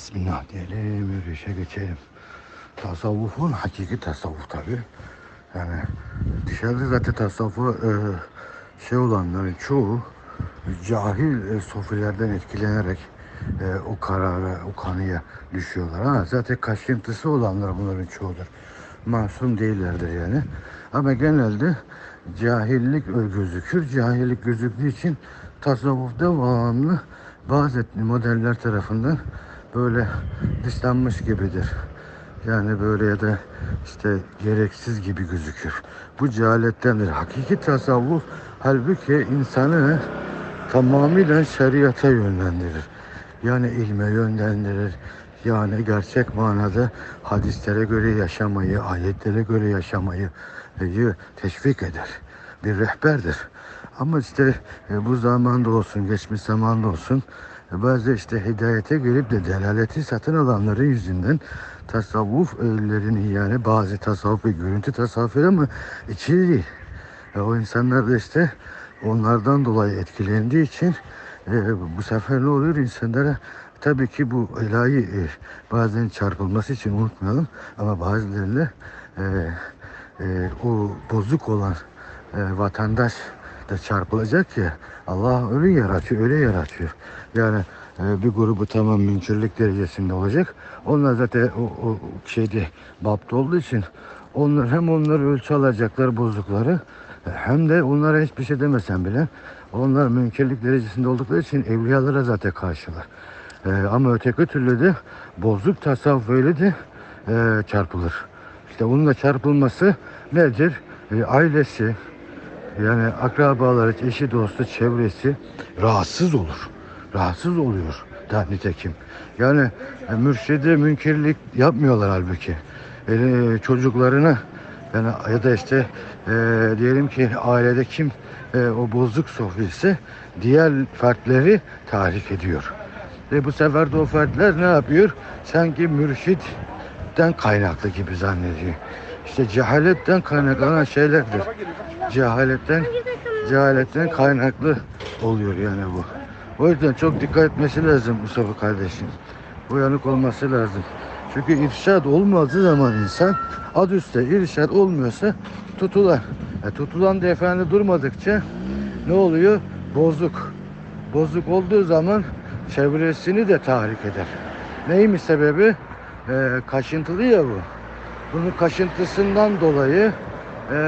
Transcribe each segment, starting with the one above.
Bismillah diyelim, yürüyüşe geçelim. Tasavvufun hakiki tasavvuf tabi. Yani dışarıda zaten tasavvufa e, şey olanların çoğu cahil e, sofilerden etkilenerek e, o karara, o kanıya düşüyorlar. Ha, zaten kaşıntısı olanlar bunların çoğudur. Masum değillerdir yani. Ama genelde cahillik gözükür. Cahillik gözüktüğü için tasavvuf devamlı bazı modeller tarafından böyle dışlanmış gibidir. Yani böyle ya da işte gereksiz gibi gözükür. Bu cehalettendir. Hakiki tasavvuf halbuki insanı tamamıyla şeriata yönlendirir. Yani ilme yönlendirir. Yani gerçek manada hadislere göre yaşamayı, ayetlere göre yaşamayı teşvik eder. Bir rehberdir. Ama işte e, bu zamanda olsun, geçmiş zamanda olsun bazı işte hidayete gelip de delaleti satın alanların yüzünden tasavvuf eğilerini yani bazı tasavvuf ve görüntü tasavvufları ama içi değil. E, o insanlar da işte onlardan dolayı etkilendiği için e, bu sefer ne oluyor insanlara tabii ki bu ilahi e, bazen çarpılması için unutmayalım ama bazılarıyla e, e, o bozuk olan e, vatandaş da çarpılacak ya Allah öyle yaratıyor öyle yaratıyor yani e, bir grubu tamam münkerlik derecesinde olacak onlar zaten o, o şeyde bapt olduğu için onlar hem onlar ölçü alacaklar bozukları hem de onlara hiçbir şey demesen bile onlar münkerlik derecesinde oldukları için evliyalara zaten karşılar. Ee, ama öteki türlü de bozuk tasavvuf öyle de e, çarpılır. İşte onunla çarpılması nedir? E, ailesi, yani akrabaları, eşi, dostu, çevresi rahatsız olur. Rahatsız oluyor da nitekim. Yani e, mürşide münkerlik yapmıyorlar halbuki. E, çocuklarına yani ya da işte e, diyelim ki ailede kim e, o bozuk sofrası diğer fertleri tahrik ediyor. Ve bu sefer de o fertler ne yapıyor? Sanki mürşitten kaynaklı gibi zannediyor. İşte cehaletten kaynaklanan şeylerdir. Cehaletten cehaletten kaynaklı oluyor yani bu. O yüzden çok dikkat etmesi lazım Mustafa kardeşim. Uyanık olması lazım. Çünkü irşad olmadığı zaman insan ad üstte irşad olmuyorsa tutulan. E, tutulan da efendi durmadıkça ne oluyor? Bozuk. Bozuk olduğu zaman çevresini de tahrik eder. Neymiş sebebi? E, kaşıntılı ya bu. Bunun kaşıntısından dolayı e,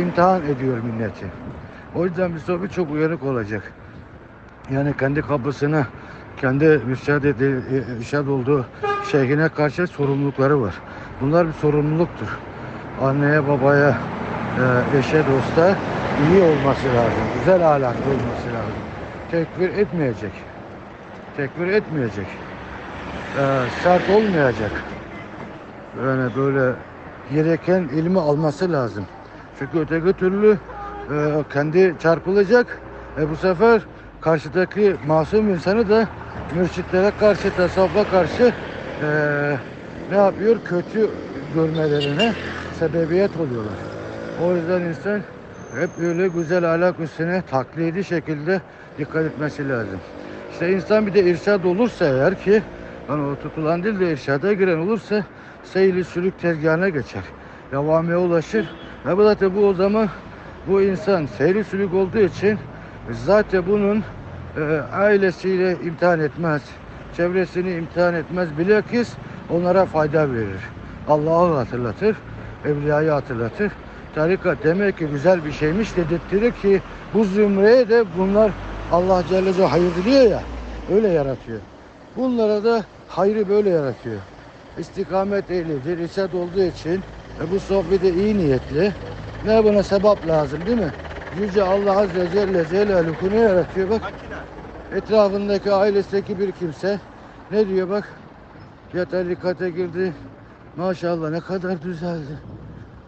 imtihan ediyor milleti. O yüzden Mustafa çok uyanık olacak. Yani kendi kapısına kendi müşahede irşad olduğu şeyhine karşı sorumlulukları var. Bunlar bir sorumluluktur. Anneye, babaya, e, eşe, dosta iyi olması lazım. Güzel ahlaklı olması lazım. Tekbir etmeyecek. Tekbir etmeyecek. E, sert olmayacak. Yani böyle gereken ilmi alması lazım. Çünkü öteki türlü e, kendi çarpılacak. E, bu sefer karşıdaki masum insanı da mürşitlere karşı, tasavvufa karşı e, ne yapıyor? Kötü görmelerine sebebiyet oluyorlar. O yüzden insan hep öyle güzel ahlak üstüne taklidi şekilde dikkat etmesi lazım. İşte insan bir de irşad olursa eğer ki yani o tutulan değil de irşada giren olursa seyli sülük tezgahına geçer. Devameye ulaşır. Ve bu zaten bu o zaman bu insan seyri sülük olduğu için zaten bunun e, ailesiyle imtihan etmez. Çevresini imtihan etmez. Bilakis onlara fayda verir. Allah'ı hatırlatır. Evliyayı hatırlatır. Tarikat demek ki güzel bir şeymiş dedirttirir ki bu zümreye de bunlar Allah Celle Celle hayır diliyor ya öyle yaratıyor. Bunlara da hayrı böyle yaratıyor. İstikamet ehlidir, irşad olduğu için e, bu sohbeti iyi niyetli. Ne buna sebap lazım değil mi? Yüce Allah Azze Celle Celaluhu ne yaratıyor bak. Etrafındaki ailesindeki bir kimse ne diyor bak. Ya tarikata girdi. Maşallah ne kadar düzeldi.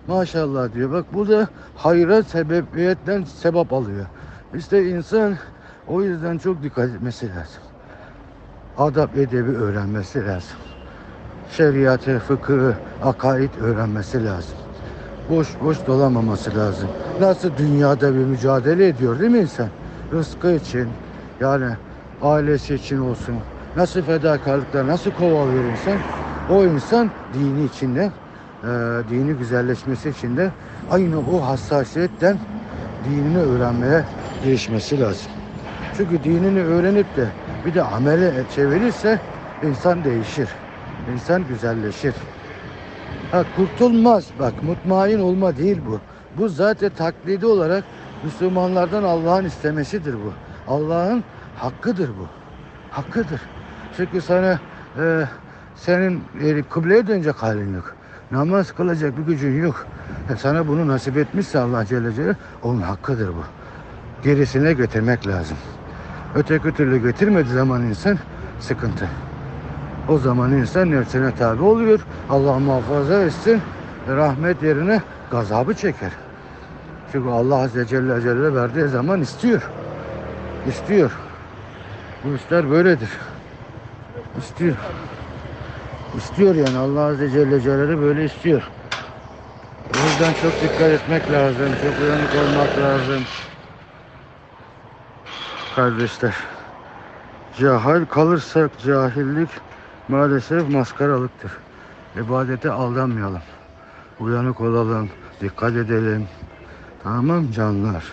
Maşallah diyor. Bak bu da hayra sebebiyetten sebep alıyor. İşte insan o yüzden çok dikkat etmesi lazım. Adab edebi öğrenmesi lazım. Şeriatı, fıkıhı, akaid öğrenmesi lazım. Boş boş dolamaması lazım. Nasıl dünyada bir mücadele ediyor değil mi insan? Rızkı için yani ailesi için olsun, nasıl fedakarlıklar, nasıl kovalıyor insan? O insan dini içinde, e, dini güzelleşmesi için de aynı o hassasiyetten dinini öğrenmeye girişmesi lazım. Çünkü dinini öğrenip de bir de amele çevirirse insan değişir. İnsan güzelleşir. Ha, kurtulmaz. Bak mutmain olma değil bu. Bu zaten taklidi olarak Müslümanlardan Allah'ın istemesidir bu. Allah'ın hakkıdır bu. Hakkıdır. Çünkü sana e, senin e, kıbleye dönecek halin yok. Namaz kılacak bir gücün yok. E, sana bunu nasip etmişse Allah Celle Celaluhu onun hakkıdır bu. Gerisine götürmek lazım. Öteki türlü götürmediği zaman insan sıkıntı. O zaman insan nefsine tabi oluyor. Allah muhafaza etsin. Rahmet yerine gazabı çeker. Çünkü Allah Azze Celle Celle verdiği zaman istiyor. İstiyor. Bu işler böyledir. İstiyor. İstiyor yani Allah Azze Celle Celaluhu böyle istiyor. O yüzden çok dikkat etmek lazım. Çok uyanık olmak lazım. Kardeşler. Cahil kalırsak cahillik maalesef maskaralıktır. İbadete aldanmayalım. Uyanık olalım, dikkat edelim. Tamam canlar.